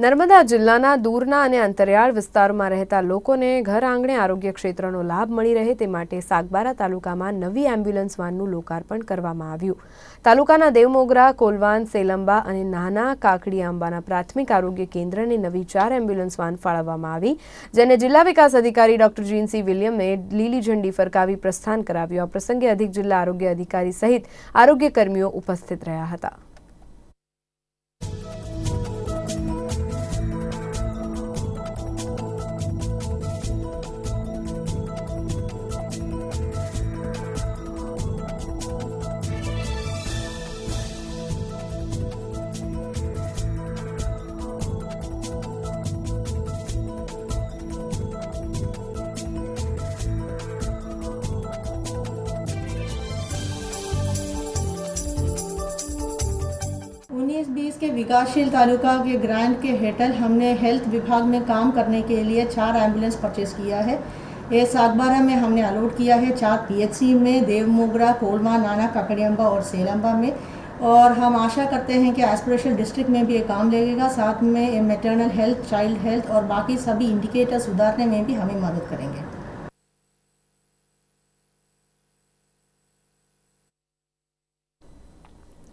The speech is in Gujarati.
નર્મદા જિલ્લાના દૂરના અને અંતરિયાળ વિસ્તારોમાં રહેતા લોકોને ઘર આંગણે આરોગ્ય ક્ષેત્રનો લાભ મળી રહે તે માટે સાગબારા તાલુકામાં નવી એમ્બ્યુલન્સ વાનનું લોકાર્પણ કરવામાં આવ્યું. તાલુકાના દેવમોગરા, કોલવાન, સેલંબા અને નાના કાકડી આંબાના પ્રાથમિક આરોગ્ય કેન્દ્રને નવી ચાર એમ્બ્યુલન્સ વાન ફાળવવામાં આવી, જેને જિલ્લા વિકાસ અધિકારી ડોક્ટર જીનસી વિલિયમે લીલી ઝંડી ફરકાવી પ્રસ્થાન કરાવ્યું. આ પ્રસંગે અધિક જિલ્લા આરોગ્ય અધિકારી સહિત આરોગ્ય કર્મીઓ ઉપસ્થિત રહ્યા હતા. उन्नीस बीस के विकासशील तालुका के ग्रांड के हेटल हमने हेल्थ विभाग में काम करने के लिए चार एंबुलेंस परचेज किया है। ये सागबारा में हमने अलॉट किया है चार पीएचसी में, देवमोगरा, कोलमा, नाना ककड़ियम्बा और सेलम्बा में। और हम आशा करते हैं कि एस्पिरेशन डिस्ट्रिक्ट में भी ये काम लगेगा। साथ में मेटर्नल हेल्थ चाइल्ड हेल्थ और बाकी सभी इंडिकेटर सुधारने में भी हमें मदद करेंगे।